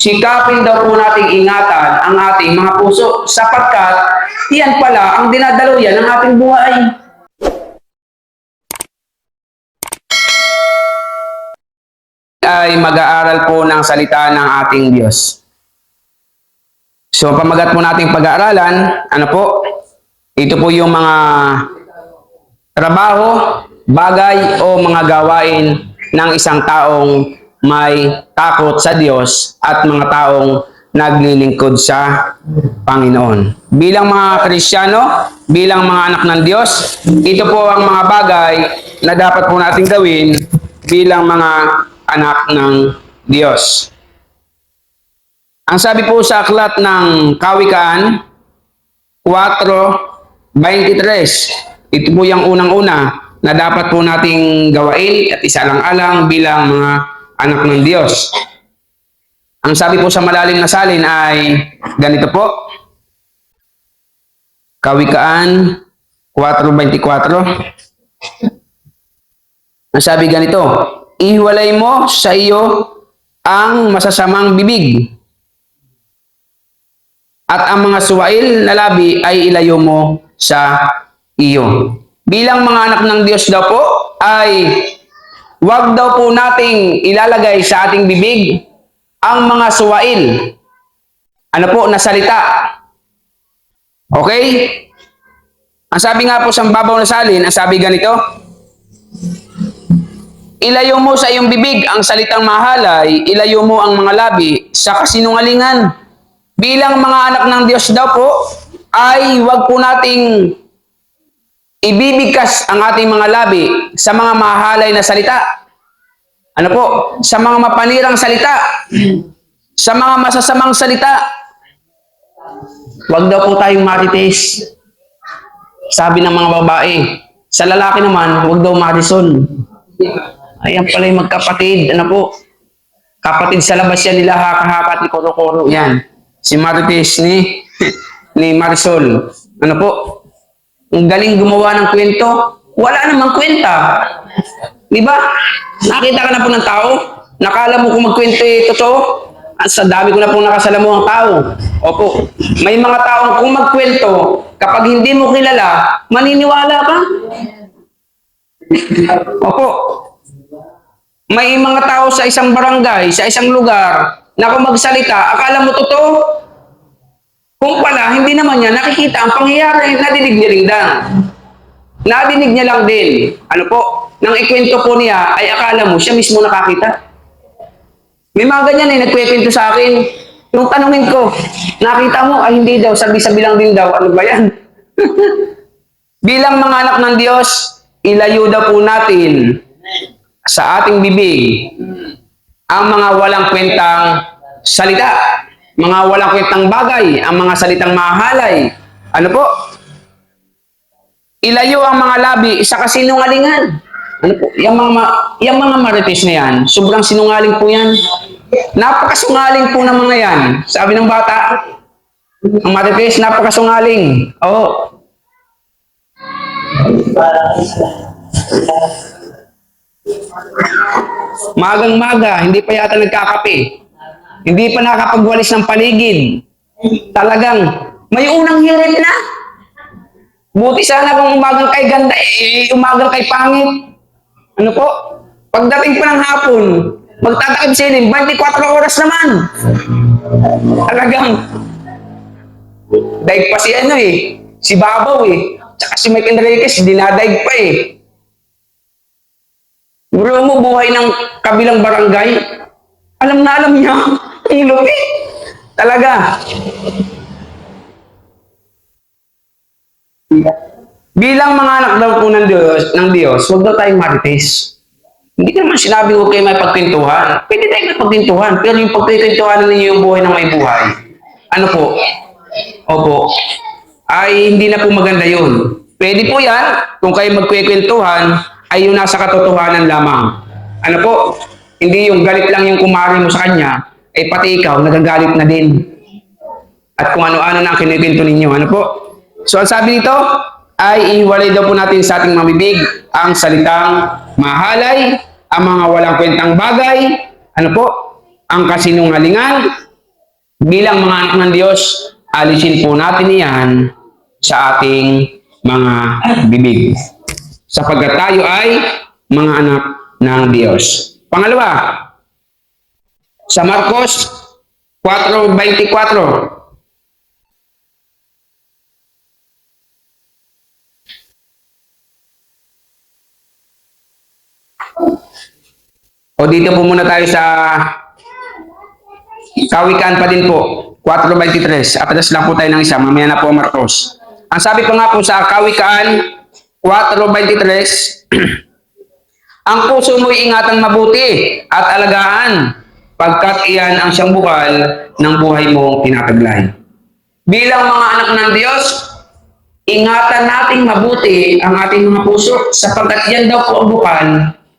sikapin daw po nating ingatan ang ating mga puso sapagkat yan pala ang dinadaluyan ng ating buhay. ay mag-aaral po ng salita ng ating Diyos. So, pamagat po nating pag-aaralan, ano po? Ito po yung mga trabaho, bagay o mga gawain ng isang taong may takot sa Diyos at mga taong naglilingkod sa Panginoon. Bilang mga Kristiyano, bilang mga anak ng Diyos, ito po ang mga bagay na dapat po nating gawin bilang mga anak ng Diyos. Ang sabi po sa aklat ng Kawikaan 4.23, ito po yung unang-una na dapat po nating gawain at isa lang alang bilang mga anak ng Diyos. Ang sabi po sa malalim na salin ay ganito po. Kawikaan 4.24 Ang sabi ganito, Ihiwalay mo sa iyo ang masasamang bibig at ang mga suwail na labi ay ilayo mo sa iyo. Bilang mga anak ng Diyos daw po ay wag daw po nating ilalagay sa ating bibig ang mga suwail. Ano po, na salita. Okay? Ang sabi nga po sa babaw na salin, ang sabi ganito, Ilayo mo sa iyong bibig ang salitang mahalay, ilayo mo ang mga labi sa kasinungalingan. Bilang mga anak ng Diyos daw po, ay wag po nating ibibigkas ang ating mga labi sa mga mahalay na salita. Ano po? Sa mga mapanirang salita. Sa mga masasamang salita. Wag daw po tayong marites. Sabi ng mga babae. Sa lalaki naman, wag daw marisol. Ayan pala yung magkapatid. Ano po? Kapatid sa labas yan nila hakahakat ni Koro-Koro. Yan. Si Marites ni, ni Marisol. Ano po? Ang galing gumawa ng kwento. Wala namang kwenta. Di ba? Nakita ka na po ng tao. Nakala mo kung magkwento eh, totoo. At Sa dami ko na pong nakasalamu ang tao. Opo. May mga taong kung magkwento, kapag hindi mo kilala, maniniwala ka. Opo. May mga tao sa isang barangay, sa isang lugar, na kung magsalita, akala mo totoo? Kung pala, hindi naman niya nakikita ang pangyayari, nadinig niya rin lang. Nadinig niya lang din. Ano po? Nang ikwento po niya, ay akala mo, siya mismo nakakita. May mga ganyan eh, nagkwekwento sa akin. Yung tanungin ko, nakita mo, ay hindi daw, sabi-sabi lang din daw, ano ba yan? Bilang mga anak ng Diyos, ilayo daw po natin sa ating bibig ang mga walang kwentang salita, mga walang kwentang bagay, ang mga salitang mahalay. Ano po? Ilayo ang mga labi sa kasinungalingan. Ano po? Yung mga, yung mga marites na yan, sobrang sinungaling po yan. Napakasungaling po ng mga yan. Sabi ng bata, ang marites, napakasungaling. Oo. Magang-maga, hindi pa yata nagkakape. Hindi pa nakakapagwalis ng paligid. Talagang, may unang hirit na. Buti sana kung umagang kay ganda, eh, umagang kay pangit. Ano po? Pagdating pa ng hapon, magtatakip silim, 24 oras naman. Talagang, daig pa si ano eh, si Babaw eh. Tsaka si Mike Enriquez, dinadaig pa eh. Bro mo, buhay ng kabilang barangay. Alam na alam niya. Ang lupit. Talaga. Bilang mga anak daw po ng Diyos, ng Diyos, huwag daw tayong marites. Hindi naman sinabi huwag kayo may pagpintuhan. Pwede tayong may pagpintuhan, pero yung pagpintuhan ninyo yung buhay ng may buhay. Ano po? Opo. Ay, hindi na po maganda yun. Pwede po yan, kung kayo magkwekwentuhan, ay yung nasa katotohanan lamang. Ano po? Hindi yung galit lang yung kumari mo sa kanya, eh pati ikaw, nagagalit na din. At kung ano-ano na ang kinikwento ninyo. Ano po? So, ang sabi dito, ay ihiwalay daw po natin sa ating mamibig ang salitang mahalay, ang mga walang kwentang bagay, ano po, ang kasinungalingan, bilang mga anak ng Diyos, alisin po natin iyan sa ating mga bibig. Sapagkat tayo ay mga anak ng Diyos. Pangalawa, sa Marcos 4.24, O dito po muna tayo sa Kawikaan pa din po. 4.23. Atras lang po tayo ng isa. Mamaya na po Marcos. Ang sabi ko nga po sa Kawikaan 4.23, Ang puso mo'y ingatan mabuti at alagaan pagkat iyan ang siyang bukal ng buhay mong tinataglay. Bilang mga anak ng Diyos, ingatan nating mabuti ang ating mga puso sapagkat yan daw po ang bukal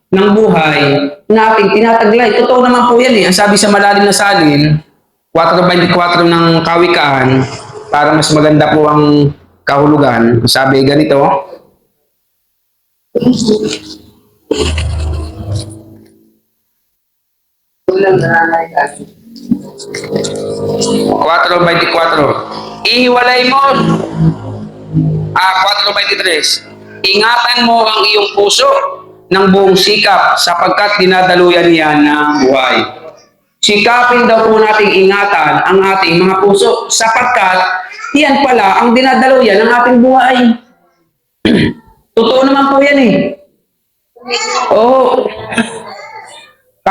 ng buhay na ating tinataglay. Totoo naman po yan eh. Ang sabi sa malalim na salin, 4.24 ng kawikaan, para mas maganda po ang kahulugan. Sabi ganito, Cuatro 24. Ihiwalay mo. Ah, 4.23. Ingatan mo ang iyong puso ng buong sikap sapagkat dinadaluyan niya ng buhay. Sikapin daw po nating ingatan ang ating mga puso sapagkat yan pala ang dinadaluyan ng ating buhay. Totoo naman po yan eh. Oo.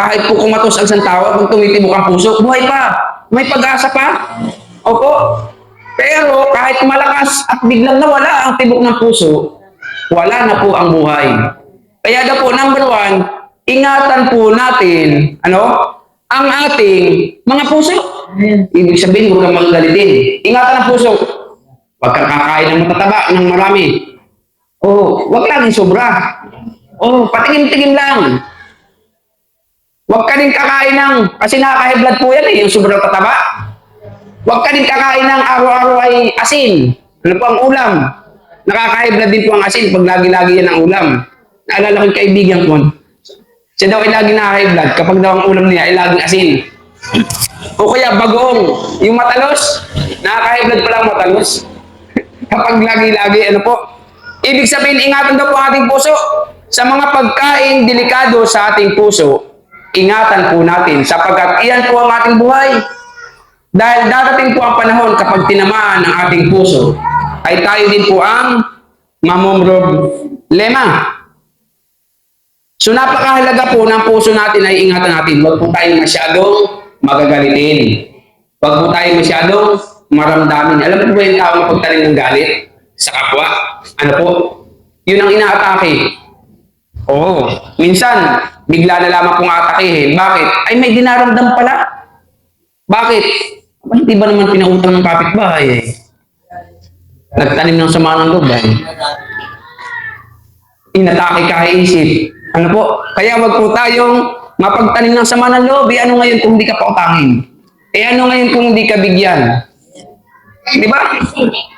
Kahit po kumatos ang isang tao, kung tumitibok ang puso, buhay pa. May pag-asa pa. Opo. Pero kahit malakas at biglang nawala ang tibok ng puso, wala na po ang buhay. Kaya daw po, number one, ingatan po natin, ano, ang ating mga puso. Ibig sabihin, huwag kang magalitin. Ingatan ang puso. Huwag kang kakain ng matataba, ng marami. Oh, huwag laging sobra. Oh, patingin-tingin lang. Huwag ka din kakain ng, kasi nakaka blood po yan eh, yung sobrang tataba. Huwag ka din kakain ng araw-araw ay asin. Ano po ang ulam? nakaka blood din po ang asin pag lagi-lagi yan ang ulam. Naalala ko yung kaibigan ko. Siya daw ay lagi nakaka blood kapag daw ang ulam niya ay laging asin. O kaya bagong, yung matalos, nakaka blood pala ang matalos. kapag lagi-lagi, ano po? Ibig sabihin, ingatan daw po ating puso. Sa mga pagkain delikado sa ating puso, ingatan po natin sapagkat iyan po ang ating buhay. Dahil dadating po ang panahon kapag tinamaan ang ating puso, ay tayo din po ang mamumroblema. So napakahalaga po ng puso natin ay ingatan natin. Huwag po tayo masyadong magagalitin. Huwag po tayo masyadong maramdamin. Alam mo ba yung tao magpagtanim ng galit sa kapwa? Ano po? Yun ang inaatake. Oo. Minsan, bigla na lamang kong atakihin. Bakit? Ay, may dinaramdam pala. Bakit? Aba, hindi ba naman pinautang ng kapitbahay eh? Nagtanim ng sama ng loob eh. Inatake kaisip. Ano po? Kaya wag po tayong mapagtanim ng sama ng loob. Eh, ano ngayon kung hindi ka pautangin? Eh, ano ngayon kung hindi ka bigyan? Di ba?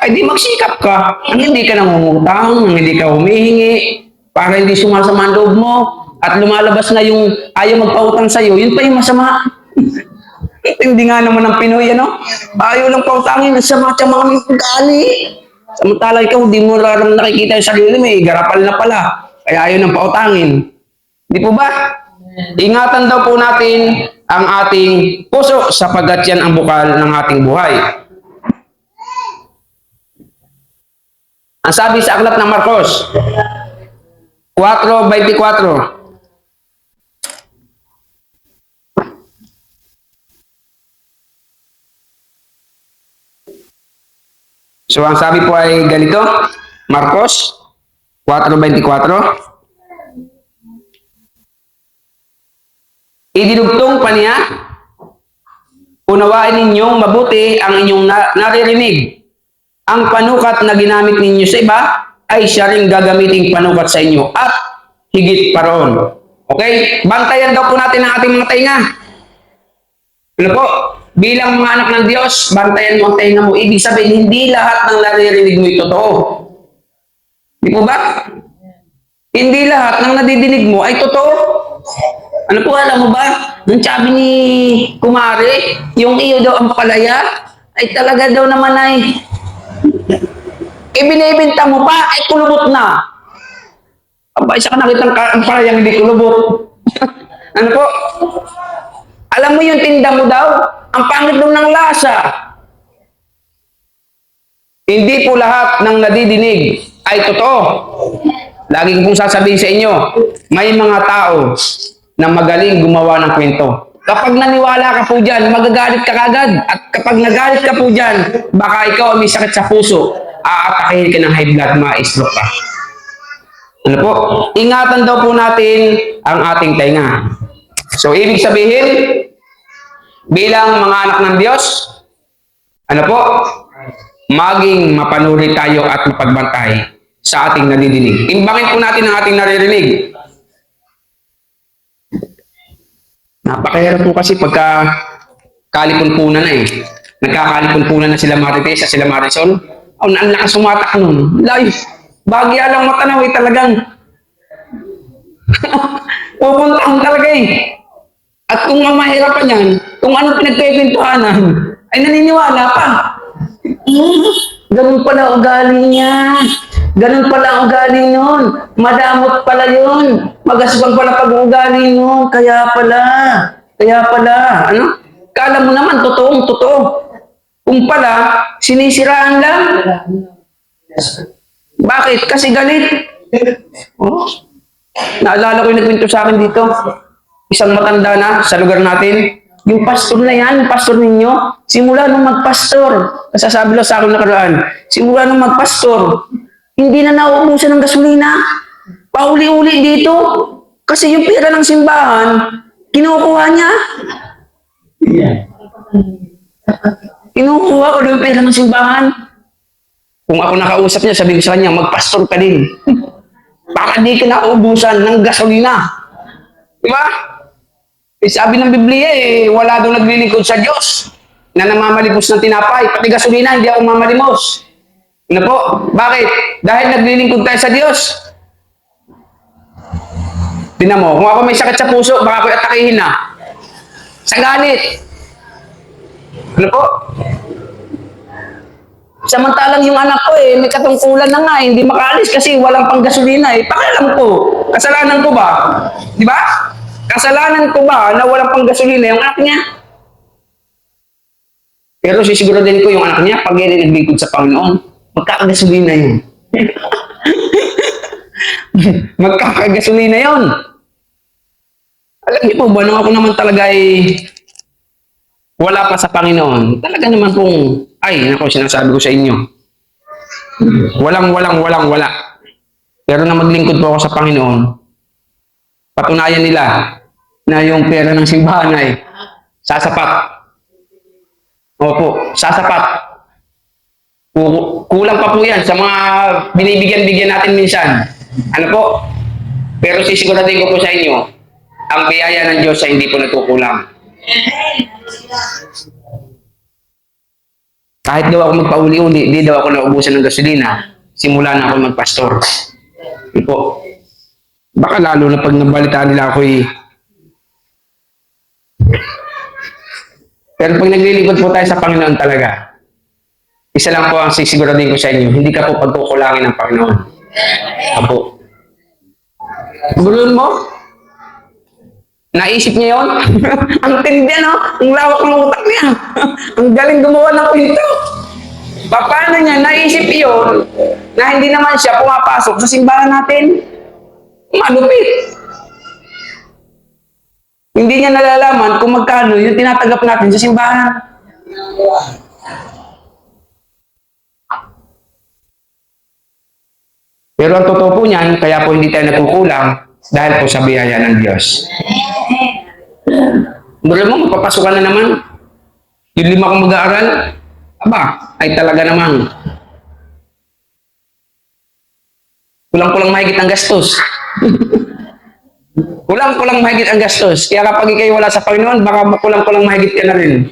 Ay, di magsikap ka. Ang hindi ka nangungutang, ang hindi ka humihingi, para hindi sumasama ang loob mo, at lumalabas na yung ayaw magpautang sa'yo, yun pa yung masama. hindi nga naman ang Pinoy, ano? Ayaw lang pautangin, sama sa mga ugali. Samantala ikaw, di mo raram nakikita yung sarili mo, eh, garapal na pala. Kaya ayaw nang pautangin. Di po ba? Ingatan daw po natin ang ating puso sapagkat yan ang bukal ng ating buhay. Ang sabi sa aklat ng Marcos 4.24 So ang sabi po ay ganito, Marcos 4.24 Idinugtong pa niya, unawain ninyong mabuti ang inyong na- naririnig. Ang panukat na ginamit ninyo sa iba ay siya rin gagamiting panukat sa inyo at higit pa roon. Okay? Bantayan daw po natin ang ating mga tainga. Ano po? Bilang mga anak ng Diyos, bantayan mo ang tainga mo. Ibig sabihin, hindi lahat ng naririnig mo ay totoo. Di po ba? Hindi lahat ng nadidinig mo ay totoo. Ano po, alam mo ba? Nung sabi ni Kumari, yung iyo daw ang palaya, ay talaga daw naman ay ibinibinta mo pa, ay kulubot na. Aba, isa ka nakita ng ka- ang palayang hindi kulubot. ano po? Alam mo yung tinda mo daw, ang pangit ng lasa. Hindi po lahat ng nadidinig ay totoo. Lagi ko pong sasabihin sa inyo, may mga tao na magaling gumawa ng kwento. Kapag naniwala ka po dyan, magagalit ka kagad. At kapag nagalit ka po dyan, baka ikaw ay may sakit sa puso, aatakihin ka ng high blood, ma-stroke ka. Ano po? Ingatan daw po natin ang ating tainga. So, ibig sabihin, bilang mga anak ng Diyos, ano po? Maging mapanuri tayo at mapagbantay sa ating nadidinig. Imbangin po natin ang ating naririnig. Napakahirap po kasi pagka kalipunpunan na eh. Nagkakalipunpunan na sila Marites at sila Marisol. Oh, ang lakas sumatak nun. Live. Bagya lang matanaw eh talagang. Pupuntahan talaga eh. At kung ang mahirapan yan, kung ano pinagkikwentuhanan, ay naniniwala pa. Ganun pala ugali niya. Ganun pala ugali nun. Madamot pala yun. Magasbang pala pag-uugali nun. Kaya pala. Kaya pala. Ano? Kala mo naman, totoong totoo. Kung pala, sinisiraan lang. Bakit? Kasi galit. Oh. Naalala ko yung nagkwento sa akin dito. Isang matanda na sa lugar natin. Yung pastor na yan, yung pastor ninyo, simula nung magpastor, nasasabi lang sa akin nakaraan, simula nung magpastor, hindi na nauubusan ng gasolina. Pauli-uli dito. Kasi yung pera ng simbahan, kinukuha niya. Kinukuha ko yung pera ng simbahan. Kung ako nakausap niya, sabi ko sa kanya, magpastor ka din. Baka di ka nauubusan ng gasolina. Di ba? Eh, sabi ng Biblia eh, wala daw naglilingkod sa Diyos na namamalimos ng tinapay. Pati gasolina, hindi ako mamalimos. Ano po? Bakit? Dahil naglilingkod tayo sa Diyos. Tingnan mo, kung ako may sakit sa puso, baka ako'y atakihin na. Sa galit. Ano po? Samantalang yung anak ko eh, may katungkulan na nga, eh, hindi makaalis kasi walang pang gasolina eh. Pakialam ko, kasalanan ko ba? Di ba? Kasalanan ko ba na walang pang gasolina yung anak niya? Pero sisiguraduhin ko yung anak niya, pag yan ay naglingkod sa Panginoon, magkakagasolina yun. magkakagasolina yun. Alam niyo po ba, nung ako naman talaga ay wala pa sa Panginoon, talaga naman pong, ay, nako, sinasabi ko sa inyo, walang, walang, walang, wala. Pero na maglingkod po ako sa Panginoon, patunayan nila na yung pera ng simbahan ay sasapat. Opo, sasapat. Ku- Kulang pa po yan sa mga binibigyan-bigyan natin minsan. Ano po? Pero sisiguraduhin ko po sa inyo, ang biyaya ng Diyos ay hindi po nagkukulang. Kahit daw ako magpauli-uli, hindi daw ako naubusan ng gasolina. Simula na ako magpastor. Po? Baka lalo na pag nabalitaan nila ako eh. Pero pag naglilingkod po tayo sa Panginoon talaga, isa lang po ang sisiguraduhin ko sa inyo, hindi ka po pagkukulangin ng Panginoon. Apo. Gulon mo? Naisip niya yon? ang tindi, no? Ang lawak ng utak niya. ang galing gumawa ng kwento. Pa- Paano niya naisip yon na hindi naman siya pumapasok sa simbahan natin? Malupit. Hindi niya nalalaman kung magkano yung tinatanggap natin sa simbahan. Pero ang totoo po niyan, kaya po hindi tayo nagkukulang dahil po sa biyaya ng Diyos. Mula mo, magpapasukan na naman. Yung lima kong mag-aaral, aba, ay talaga namang kulang-kulang mahigit ang gastos. kulang-kulang mahigit ang gastos. Kaya kapag ikay wala sa Panginoon, baka kulang-kulang mahigit ka na rin.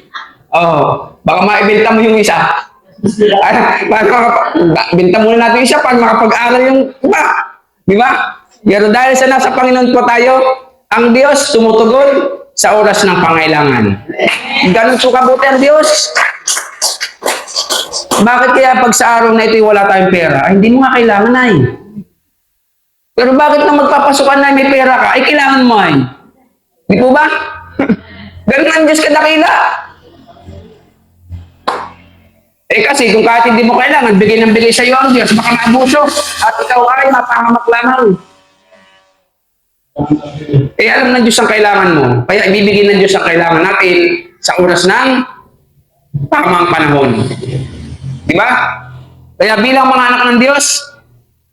Oo. baka maibenta mo yung isa. Makap- binta muna natin isa para makapag-aral yung iba. Di ba? Pero dahil sa nasa Panginoon po tayo, Ang Diyos tumutugon sa oras ng pangailangan. Ganun po kabuti ang Diyos. Bakit kaya pag sa araw na ito wala tayong pera? Ay, hindi mo nga kailangan ay. Pero bakit na magpapasukan na may pera ka? Ay, kailangan mo ay. Di po ba? Ganun ang Diyos kadakila. Eh kasi kung kahit hindi mo kailangan, bigay ng bigay sa iyo ang Diyos, baka maabuso. At ikaw ay mapahamak lamang. Eh alam ng Diyos ang kailangan mo. Kaya ibibigay ng Diyos ang kailangan natin sa oras ng tamang panahon. Di ba? Kaya bilang mga anak ng Diyos,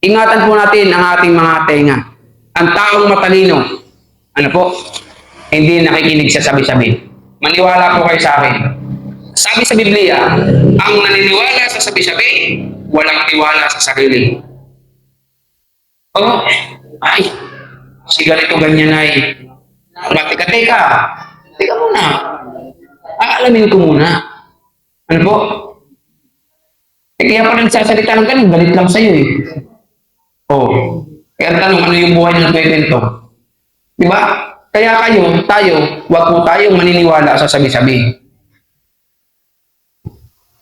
ingatan po natin ang ating mga tenga. Ang taong matalino, ano po, hindi nakikinig sa sabi-sabi. Maniwala po kayo sa akin. Sabi sa Biblia, ang naniniwala sa sabi-sabi, walang tiwala sa sarili. Oh, ay, si ganito ganyan ay, teka, teka, teka muna. Aalamin ko muna. Ano po? Eh, kaya pa nagsasalita ng ganun, galit lang sa'yo eh. Oh, kaya tanong, ano yung buhay ng kwento? Di ba? Kaya kayo, tayo, wag po tayong maniniwala sa sabi-sabi.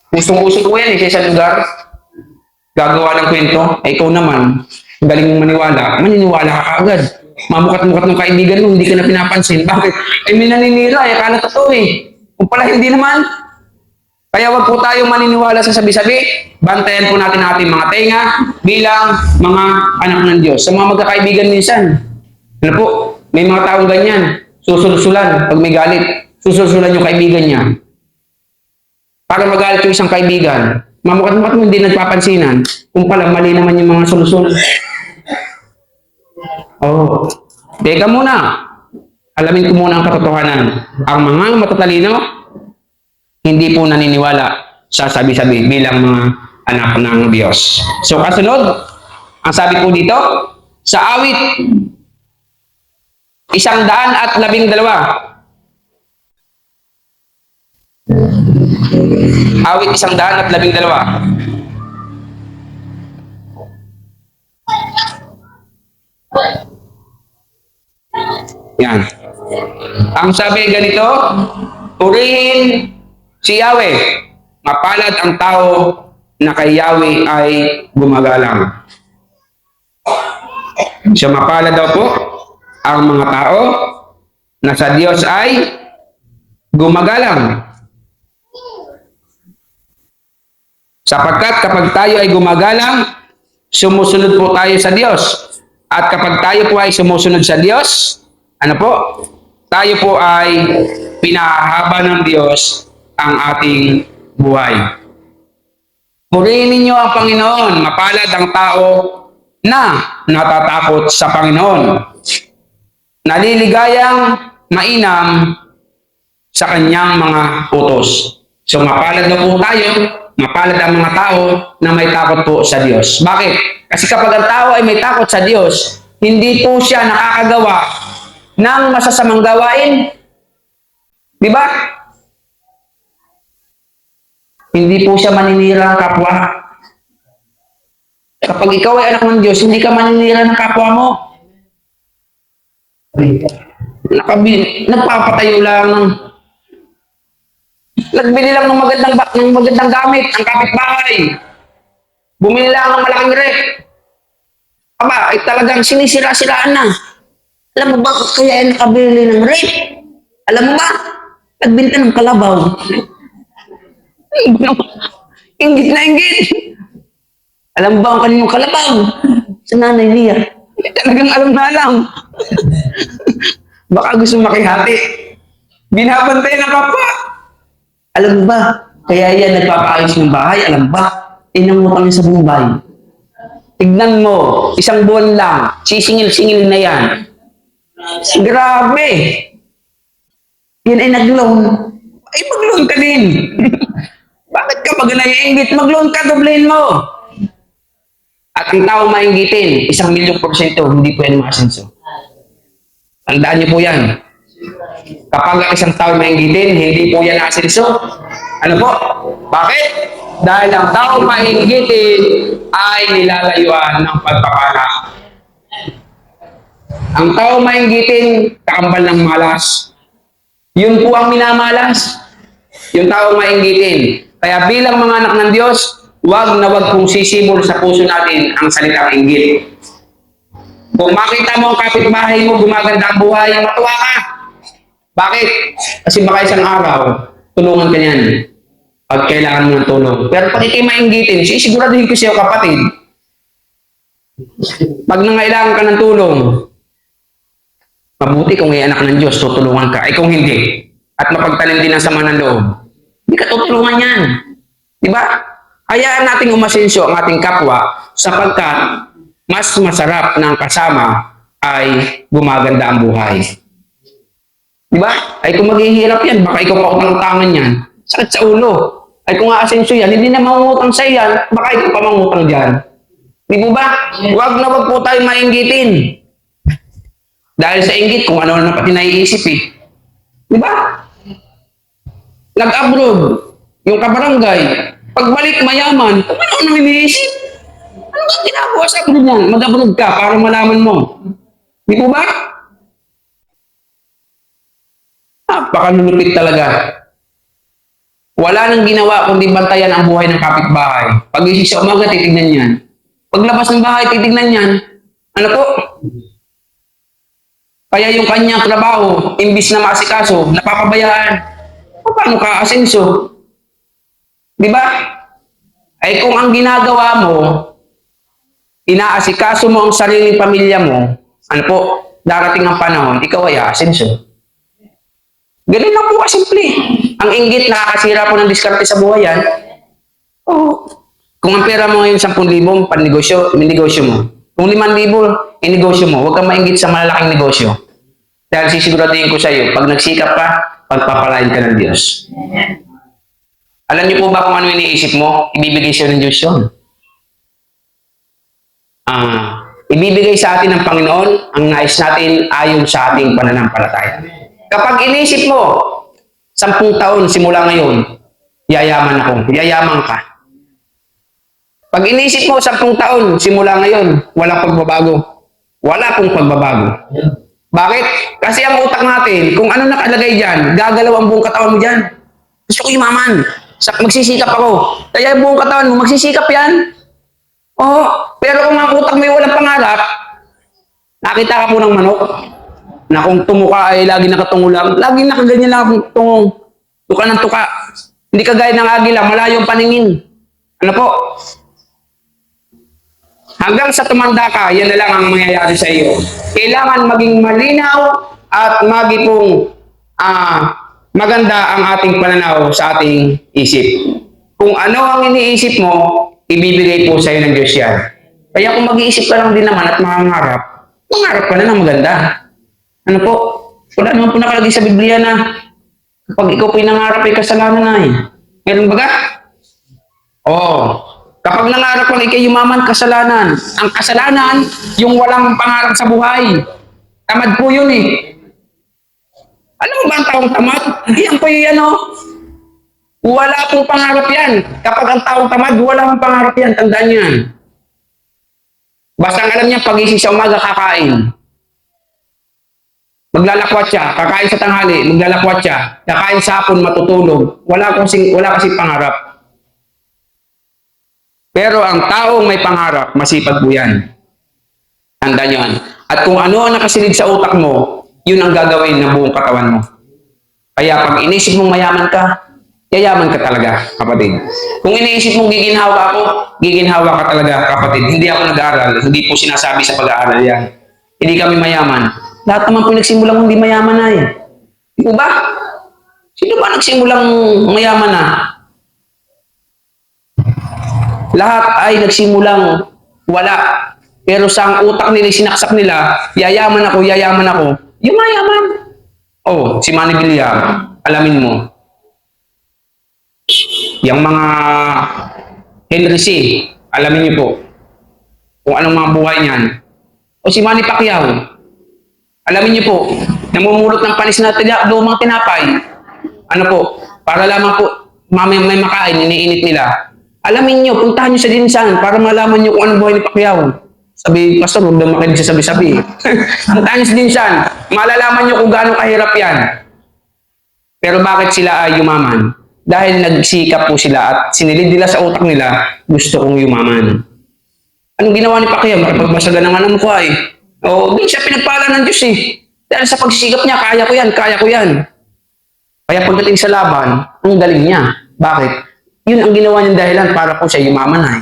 Gustong-gusto ko yan eh, sa lugar. Gagawa ng kwento. Eh, ikaw naman, galing mong maniwala, maniniwala ka agad. Mamukat-mukat ng kaibigan mo, hindi ka na pinapansin. Bakit? Eh, may naninira, eh, akala totoo eh. Kung pala hindi naman. Kaya wag po tayong maniniwala sa sabi-sabi. Bantayan po natin ating mga tenga bilang mga anak ng Diyos. Sa mga magkakaibigan minsan, ano po, may mga taong ganyan. Susulsulan pag may galit. Susulsulan yung kaibigan niya. Para magalit yung isang kaibigan, mamukat-mukat mo hindi nagpapansinan. Kung pala mali naman yung mga solusyon. Oh, teka muna. Alamin ko muna ang katotohanan. Ang mga matatalino, hindi po naniniwala sa sabi-sabi bilang mga anak ng Diyos. So kasunod, ang sabi po dito, sa awit, isang daan at labing dalawa. Awit isang daan at labing dalawa. Yan. Ang sabi ganito, purihin si Yahweh. Mapalad ang tao na kay Yahweh ay gumagalang. So mapalad daw po ang mga tao na sa Diyos ay gumagalang. Sapagkat kapag tayo ay gumagalang, sumusunod po tayo sa Diyos. At kapag tayo po ay sumusunod sa Diyos, ano po? Tayo po ay pinahaba ng Diyos ang ating buhay. Purihin ninyo ang Panginoon, mapalad ang tao na natatakot sa Panginoon. Naliligayang mainam sa kanyang mga utos. So mapalad na po tayo, mapalad ang mga tao na may takot po sa Diyos. Bakit? Kasi kapag ang tao ay may takot sa Diyos, hindi po siya nakakagawa ng masasamang gawain. Di ba? Hindi po siya maninira ng kapwa. Kapag ikaw ay anak ng Diyos, hindi ka maninira ng kapwa mo. Nakabi, nagpapatayo lang ng Nagbili lang ng magandang ng magandang gamit ang kapitbahay. Bumili lang ng malaking rep. Aba, ay talagang sinisira-siraan na. Alam mo ba kaya ay nakabili ng rep? Alam mo ba? Nagbinta ng kalabaw. ingit na ingit. Alam mo ba ang kanilang kalabaw? Sa nanay niya. Talagang alam na alam. Baka gusto makihati. Binabantay ng kapwa. Alam mo ba, kaya yan nagpapaayos ng bahay, alam ba, inangutang niya sa Bombay. Tignan mo, isang buwan lang, sisingil-singil na yan. Grabe! Yan ay nag-loan. Ay, mag-loan ka din. Bakit ka pag naiingit? Mag-loan ka, doblehin mo. At ang tao mainggitin, isang milyong porsyento, hindi po yan maasenso. Tandaan niyo po yan. Kapag ang isang tao mainggitin, hindi po yan asenso. Ano po? Bakit? Dahil ang tao mainggitin ay nilalayuan ng pagpapala. Ang tao mainggitin, kakambal ng malas. Yun po ang minamalas. Yung tao mainggitin. Kaya bilang mga anak ng Diyos, huwag na huwag kong sisibol sa puso natin ang salitang inggit. Kung makita mo ang kapitbahay mo, gumaganda ang buhay, matuwa ka. Bakit? Kasi baka isang araw, tulungan ka niyan. Pag kailangan mo ng tulong. Pero pag ikay mainggitin, sisiguraduhin ko sa'yo kapatid, pag nangailangan ka ng tulong, mabuti kung ay anak ng Diyos, tutulungan ka. Ay kung hindi, at mapagtanim din ang sama ng loob, hindi ka tutulungan yan. Di ba? Hayaan nating umasensyo ang ating kapwa sapagkat mas masarap ng kasama ay gumaganda ang buhay. Di ba? Ay kung maghihirap yan, baka ikaw pa utangan yan. Sakit sa ulo. Ay kung aasensyo yan, hindi na mangungutang sa yan, baka ikaw pa mangutang dyan. Di ba? Huwag na wag po tayo mainggitin. Dahil sa inggit, kung ano na pati naiisip eh. Di ba? Nag-abroad, yung kabarangay, pagbalik mayaman, kung ano nang iniisip? Ano ba ginagawa sa abroad niyan? Mag-abroad ka para malaman mo. Di po ba? Napakanulupit talaga. Wala nang ginawa kundi bantayan ang buhay ng kapitbahay. Pag isip sa umaga, titignan yan. Paglabas ng bahay, titignan yan. Ano po? Kaya yung kanyang trabaho, imbis na maasikaso, napapabayaan. Paano ka asenso? Di ba? Ay kung ang ginagawa mo, inaasikaso mo ang sariling pamilya mo, ano po, darating ang panahon, ikaw ay aasenso. Ganun lang po kasimple. Ang inggit nakakasira po ng diskarte sa buhay yan. Oo. Kung ang pera mo ngayon 10,000, pan-negosyo, negosyo mo. Kung 5,000, inegosyo mo. Huwag kang maingit sa malalaking negosyo. Dahil sisiguraduhin ko sa iyo, pag nagsikap ka, pagpapalain ka ng Diyos. Alam niyo po ba kung ano iniisip mo? Ibibigay sa'yo ng Diyos yun. Ah, ibibigay sa atin ng Panginoon ang nais natin ayon sa ating pananampalataya. Kapag inisip mo, sampung taon simula ngayon, yayaman ako, yayaman ka. Pag inisip mo, sampung taon simula ngayon, walang pagbabago. Wala pong pagbabago. Bakit? Kasi ang utak natin, kung ano nakalagay dyan, gagalaw ang buong katawan mo dyan. Gusto ko yumaman. Magsisikap ako. Kaya buong katawan mo, magsisikap yan. Oo. Pero kung ang utak mo walang pangarap, nakita ka po ng manok, na kung tumuka ay lagi nakatungo lang, lagi nakaganyan lang ang tungong. Tuka ng tuka. Hindi kagaya ng agila, malayo ang paningin. Ano po? Hanggang sa tumanda ka, yan na lang ang mangyayari sa iyo. Kailangan maging malinaw at magi pong ah, maganda ang ating pananaw sa ating isip. Kung ano ang iniisip mo, ibibigay po sa iyo ng Diyos yan. Kaya kung mag-iisip ka lang din naman at mangangarap, mangarap ka na ng maganda. Ano po? Wala naman po nakalagay sa Biblia na kapag ikaw po nangarap ay kasalanan na eh. Meron ba? Oo. Kapag nangarap kang ikay yumaman, kasalanan. Ang kasalanan, yung walang pangarap sa buhay. Tamad po yun eh. Alam mo ba ang taong tamad? Yan po yung ano. Wala pong pangarap yan. Kapag ang taong tamad, wala pong pangarap yan. Tandaan yan. Basta alam niya, pagising sa umaga, kakain. Maglalakwat siya, kakain sa tanghali, maglalakwat siya, kakain sa hapon, matutulog. Wala kasi, wala kasi pangarap. Pero ang taong may pangarap, masipag po yan. Tandaan yan. At kung ano ang nakasilid sa utak mo, yun ang gagawin ng buong katawan mo. Kaya pag inisip mong mayaman ka, yayaman ka talaga, kapatid. Kung iniisip mong giginhawa ako, giginhawa ka talaga, kapatid. Hindi ako nag-aaral. Hindi po sinasabi sa pag-aaral yan. Hindi kami mayaman. Lahat naman po nagsimulang hindi mayaman na yan. Di ba? Sino ba nagsimulang mayaman na? Lahat ay nagsimulang wala. Pero sa ang utak nila, sinaksak nila, yayaman ako, yayaman ako. Yung mayaman. Oh, si Manny Villar, alamin mo. Yung mga Henry C, alamin niyo po. Kung anong mga buhay niyan. O si Manny Pacquiao, alamin niyo po, namumulot ng panis na tila, lumang tinapay. Ano po, para lamang po, may, may makain, iniinit nila. Alamin niyo, puntahan niyo sa dinsan para malaman niyo kung anong buhay ni Pacquiao. Sabi, Pastor, huwag daw makinig sa sabi-sabi. Ang tanis din siyan. Malalaman nyo kung gaano kahirap yan. Pero bakit sila ay yumaman? Dahil nagsikap po sila at sinilid nila sa utak nila, gusto kong yumaman. Anong ginawa ni Pacquiao? Makipagbasagan ng anong mukha eh. O, hindi siya pinagpala ng Diyos eh. Dahil sa pagsisikap niya, kaya ko yan, kaya ko yan. Kaya pagdating sa laban, ang galing niya. Bakit? Yun ang ginawa niyang dahilan para po siya yumaman ay.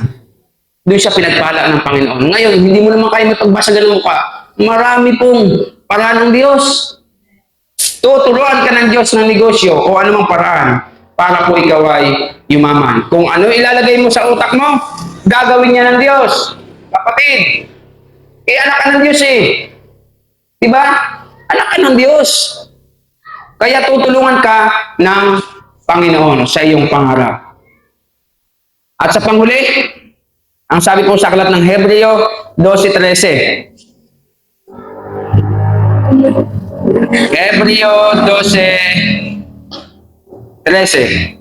Doon siya pinagpala ng Panginoon. Ngayon, hindi mo naman kaya mapagbasagan ng mukha. Marami pong paraan ng Diyos. Tuturuan ka ng Diyos ng negosyo o anumang paraan para po ikaw ay yumaman. Kung ano ilalagay mo sa utak mo, gagawin niya ng Diyos. Kapatid, eh anak ka ng Diyos eh. Diba? Anak ka ng Diyos. Kaya tutulungan ka ng Panginoon sa iyong pangarap. At sa panghuli, ang sabi po sa aklat ng Hebreo 12.13. Hebreo 12.13.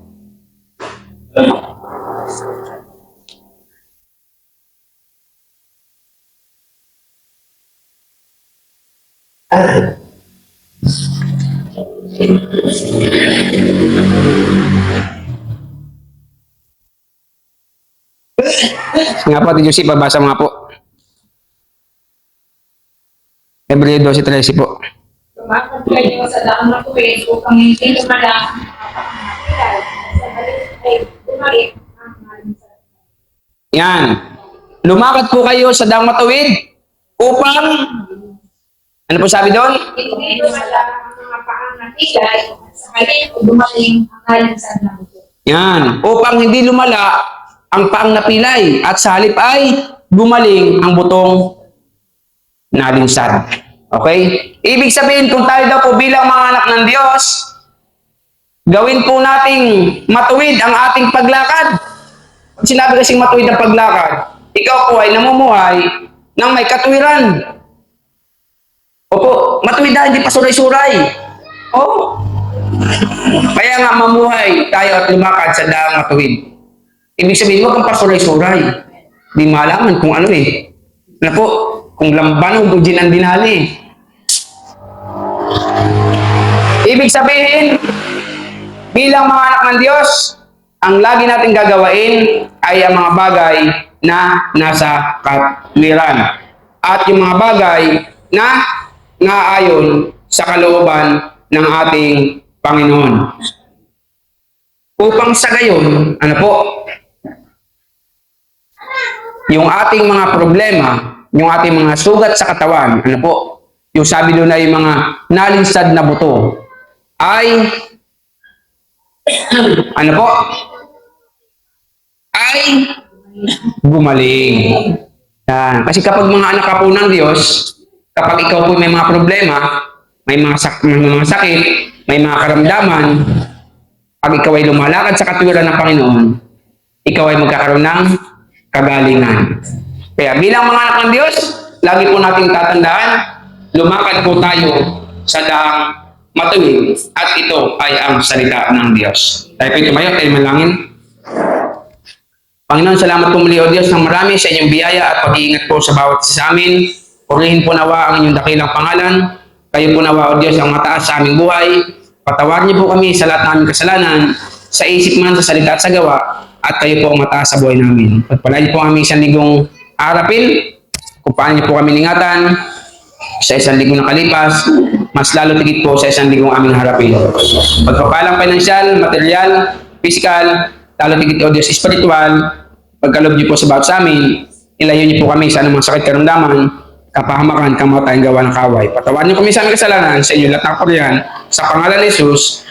Nga po, Ate Josie, pabasa mo nga po. Hebreo 12.13 po. Tumakot kayo sa daang na tuwid upang hindi lumala. Sa balik ay bumalik ang Yan. Lumakad po kayo sa daang matuwid upang, ano po sabi doon? Hindi lumala mga paang natigay at sa balik dumating ang maling sa. Yan. Upang hindi lumala ang paang napilay at sa halip ay gumaling ang butong nalinsad. Okay? Ibig sabihin, kung tayo daw po bilang mga anak ng Diyos, gawin po nating matuwid ang ating paglakad. Pag sinabi kasing matuwid ang paglakad, ikaw po ay namumuhay ng may katuwiran. Opo, matuwid na, hindi pa suray-suray. Oo. Kaya nga mamuhay tayo at lumakad sa daang matuwid. Ibig sabihin, huwag kang pasuray-suray. Di malaman kung ano eh. Ano po, kung lamban o gujin ang dinali. Ibig sabihin, bilang mga anak ng Diyos, ang lagi natin gagawain ay ang mga bagay na nasa katwiran. At yung mga bagay na naayon sa kalooban ng ating Panginoon. Upang sa gayon, ano po, yung ating mga problema, yung ating mga sugat sa katawan, ano po, yung sabi doon ay mga nalinsad na buto, ay, ano po, ay gumaling. Yan. Kasi kapag mga anak ka po ng Diyos, kapag ikaw po may mga problema, may mga, sak may mga sakit, may mga karamdaman, pag ikaw ay lumalakad sa katwiran ng Panginoon, ikaw ay magkakaroon ng kagalingan. Kaya bilang mga anak ng Diyos, lagi po nating tatandaan, lumakad po tayo sa daang matuwid at ito ay ang salita ng Diyos. Tayo po tumayo, tayo malangin. Panginoon, salamat po muli o Diyos ng marami sa inyong biyaya at pag-iingat po sa bawat isa sa amin. Purihin po nawa ang inyong dakilang pangalan. Kayo po nawa o Diyos ang mataas sa aming buhay. Patawarin niyo po kami sa lahat ng aming kasalanan, sa isip man, sa salita at sa gawa, at kayo po ang mataas sa buhay namin. Pagpalain niyo po kami isang ligong harapin, kung paano niyo po kami ningatan, sa isang ligong nakalipas, mas lalo tigit po sa isang ligong aming harapin. Pagpapalang pinansyal, material, physical, lalo tigit o Diyos spiritual, pagkalob niyo po sa bawat sa amin, ilayo niyo po kami sa anumang sakit karamdaman, kapahamakan, kamatayan gawa ng kaway. Patawan niyo kami sa aming kasalanan, sa inyo lahat ng kaparihan, sa pangalan ni Jesus,